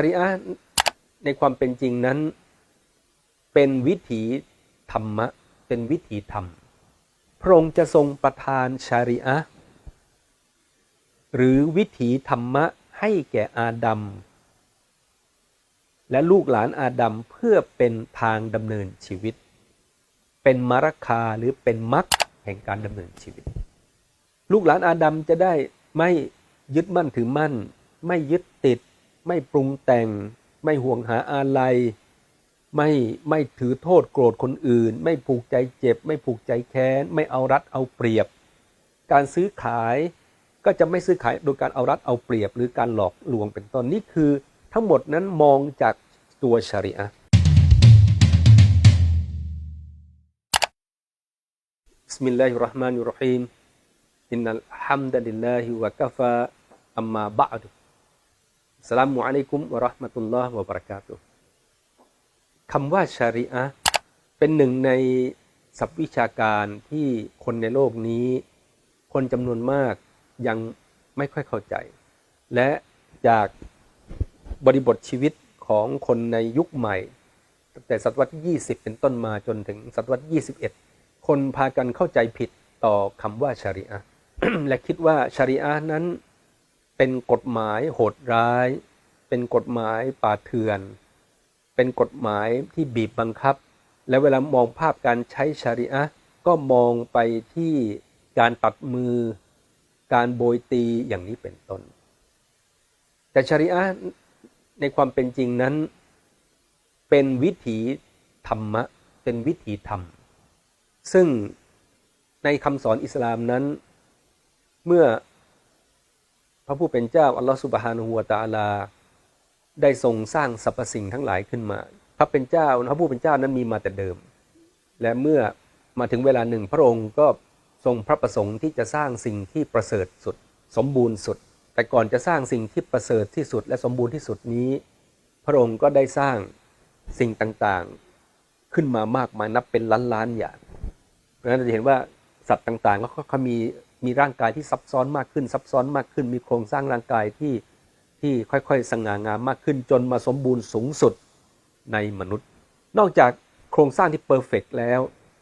ชริอะในความเป็นจริงนั้น เป็นวิถีธรรมะ เป็นวิถีธรรม พระองค์จะทรงประทานชาริอะหรือวิถีธรรมะให้แก่อาดัมและลูกหลานอาดัมเพื่อเป็นทางดำเนินชีวิต เป็นมรรคาหรือเป็นมรรคแห่งการดำเนินชีวิต ลูกหลานอาดัมจะได้ไม่ยึดมั่นถือมั่น ไม่ยึดติด ไม่ปรุงแต่ง ไม่ห่วงหาอะไรไม่ไม่ถือโทษโกรธคนอื่น ไม่ผูกใจเจ็บ ไม่ผูกใจแค้น ไม่เอารัดเอาเปรียบ การซื้อขายก็จะไม่ซื้อขายโดยการเอารัดเอาเปรียบ หรือการหลอกลวงเป็นต้นนี่คือ ทั้งหมดนั้นมองจากตัวชริอะห์ สลามุอะลัยกุมวะราะห์มะตุลลอฮ์วะบะเราะกาตุคำว่าชาริอะเป็นหนึ่งในศัพท์วิชาการที่คนในโลกนี้ คนจำนวนมากยังไม่ค่อยเข้าใจ และจากบริบทชีวิตของคนในยุคใหม่ตั้งแต่ศตวรรษที่ 20 เป็นต้นมาจนถึงศตวรรษที่21 คนพากันเข้าใจผิดต่อคำว่าชาริอะและคิดว่าชาริอะนั้น เป็นกฎหมายโหดร้าย เป็นกฎหมายป่าเถื่อน เป็นกฎหมายที่บีบบังคับ และเวลามองภาพการใช้ชาริอะก็มองไปที่การตัดมือ การโบยตีอย่างนี้เป็นต้น แต่ชาริอะในความเป็นจริงนั้น เป็นวิถีธรรมะ เป็นวิถีธรรม ซึ่งในคำสอนอิสลามนั้น เมื่อ ระผู้เป็นเจ้าอัลลอฮฺสุบฮานะฮูวะตะอาลา ได้ทรงสร้างสรรพสิ่งทั้งหลายขึ้นมา พระเป็นเจ้าพระผู้เป็นเจ้านั้นมีมาแต่เดิม และเมื่อมาถึงเวลาหนึ่งพระองค์ก็ทรงพระประสงค์ที่จะสร้างสิ่งที่ประเสริฐสุด สมบูรณ์สุด แต่ก่อนจะสร้างสิ่งที่ประเสริฐที่สุด และสมบูรณ์ที่สุดนี้ พระองค์ก็ได้สร้างสิ่งต่างๆ ขึ้นมามากมายนับเป็นล้านล้านอย่างเพราะฉะนั้นเราจะเห็นว่าสัตว์ต่างๆ ก็เขามี มีร่างกายที่ซับซ้อนมากขึ้น ซับซ้อนมากขึ้น มีโครงสร้างร่างกายที่ที่ค่อยๆ สง่างามมากขึ้นจนมาสมบูรณ์สูงสุดในมนุษย์ นอกจากโครงสร้างที่เพอร์เฟกแล้ว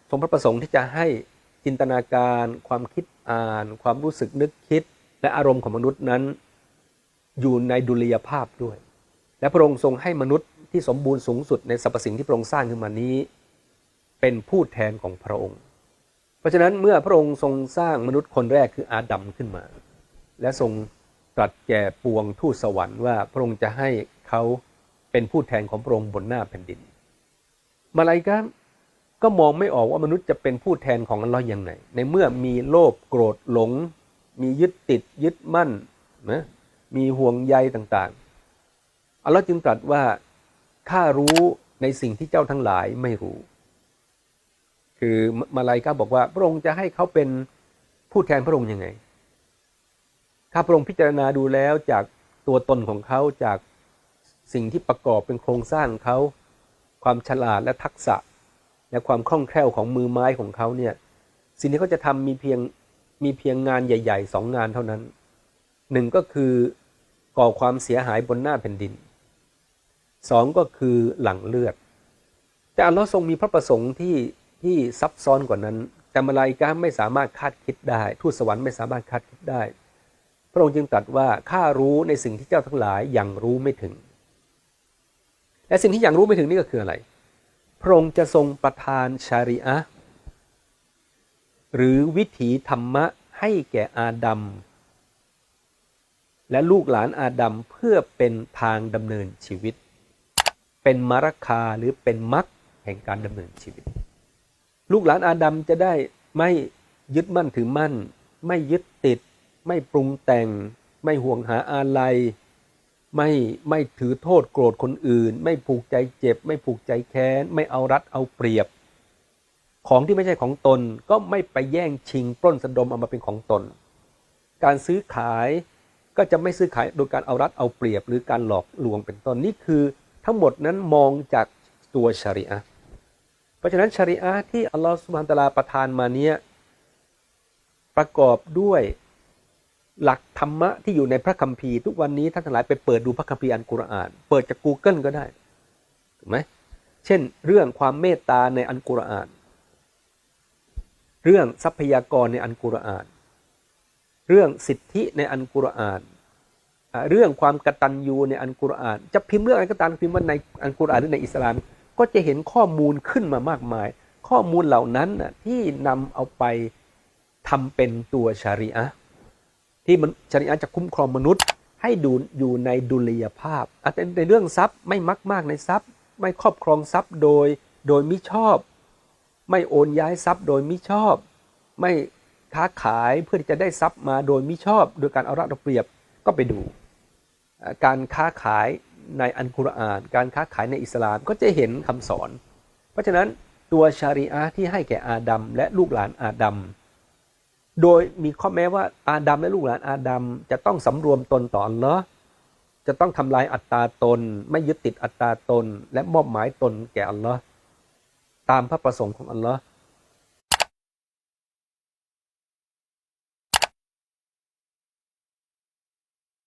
ทรงพระประสงค์ที่จะให้จินตนาการ ความคิดอ่าน ความรู้สึกนึกคิด และอารมณ์ของมนุษย์นั้น อยู่ในดุลยภาพด้วย และพระองค์ทรงให้มนุษย์ที่สมบูรณ์สูงสุดในสรรพสิ่งที่พระองค์สร้างขึ้นมานี้ เป็นผู้แทนของพระองค์ เพราะฉะนั้นเมื่อพระองค์ทรงสร้างมนุษย์คนแรกคืออาดัมขึ้นมา และทรงตรัสแก่ปวงทูตสวรรค์ว่าพระองค์จะให้เขาเป็นผู้แทนของพระองค์บนหน้าแผ่นดิน มาลายกาก็มองไม่ออกว่ามนุษย์จะเป็นผู้แทนของอัลลอฮ์อย่างไรในเมื่อมีโลภโกรธหลง มียึดติดยึดมั่นนะมีห่วงใยต่างๆอัลลอฮ์จึงตรัสว่าข้ารู้ในสิ่งที่เจ้าทั้งหลายไม่รู้ คือมาลายกาบอกว่าพระองค์จะให้เขาเป็นผู้แทนพระองค์ยังไงข้าพระองค์พิจารณาดูแล้วจากตัวตนของเขาจากสิ่งที่ประกอบเป็นโครงสร้างเขาความฉลาดและทักษะ และความคล่องแคล่วของมือไม้ของเขาเนี่ยสิ่งที่เขาจะทำมีเพียงมีเพียงงานใหญ่ๆสองงานเท่านั้นหนึ่งก็คือก่อความเสียหายบนหน้าแผ่นดินสองก็คือหลังเลือดแต่อัลลอฮ์ทรงมีพระประสงค์ที่ ที่ซับซ้อนกว่านั้น แต่มาลายกาไม่สามารถคาดคิดได้ ทูตสวรรค์ไม่สามารถคาดคิดได้ พระองค์จึงตรัสว่าข้ารู้ในสิ่งที่เจ้าทั้งหลายยังรู้ไม่ถึง และสิ่งที่ยังรู้ไม่ถึงนี่ก็คืออะไร พระองค์จะทรงประทานชาริอะหรือวิถีธรรมะให้แก่อาดัมและลูกหลานอาดัมเพื่อเป็นทางดำเนินชีวิต เป็นมรคาหรือเป็นมรรคแห่งการดำเนินชีวิต ลูกหลานอาดัมจะได้ไม่ยึดมั่นถือมั่น ไม่ยึดติด ไม่ปรุงแต่ง ไม่ห่วงหาอะไรไม่ไม่ถือโทษโกรธคนอื่น ไม่ผูกใจเจ็บ ไม่ผูกใจแค้น ไม่เอารัดเอาเปรียบ ของที่ไม่ใช่ของตนก็ไม่ไปแย่งชิงปล้นสะดมเอามาเป็นของตน การซื้อขายก็จะไม่ซื้อขายโดยการเอารัดเอาเปรียบ หรือการหลอกลวงเป็นต้นนี่คือ ทั้งหมดนั้นมองจากตัวชริอะ เพราะฉะนั้นชริอะห์ที่อัลลอฮฺสุบฮานตะลาประทานมาเนี้ยประกอบด้วยหลักธรรมะที่อยู่ในพระคัมภีร์ทุกวันนี้ท่านทั้งหลายไปเปิดดูพระคัมภีร์อันกุรอาน เปิดจาก Google ก็ได้ถูกไหมเช่น เรื่องความเมตตาในอันกุรอาน เรื่องทรัพยากรในอันกุรอาน เรื่องสิทธิในอันกุรอาน เรื่องความกตัญญูในอันกุรอาน จะพิมพ์เรื่องอะไรก็ตามพิมพ์ว่าในอันกุรอานหรือในอิสลาม ก็จะเห็นข้อมูลขึ้นมามากมาย ข้อมูลเหล่านั้นน่ะที่นำเอาไปทำเป็นตัวชารีอะห์ที่มันชารีอะห์จะคุ้มครองมนุษย์ ให้ดูอยู่ในดุลยภาพอาจจะในเรื่องทรัพย์ไม่มักมากในทรัพย์ ไม่ครอบครองทรัพย์โดยโดยมิชอบ ไม่โอนย้ายทรัพย์โดยมิชอบ ไม่ค้าขายเพื่อที่จะได้ทรัพย์มาโดยมิชอบ โดยการเอารัดเอาเปรียบก็ไปดู การค้าขาย ในอันกุรอาน การค้าขายในอิสลามก็จะเห็นคำสอน เพราะฉะนั้นตัวชารีอะห์ที่ให้แก่อาดัมและลูกหลานอาดัมโดยมีข้อแม้ว่าอาดัมและลูกหลานอาดัมจะต้องสำรวมตนต่ออัลลอจะต้องทำลายอัตตาตน ไม่ยึดติดอัตตาตน และมอบหมายตนแก่อัลลอฮ์ตามพระประสงค์ของอัลลอฮ์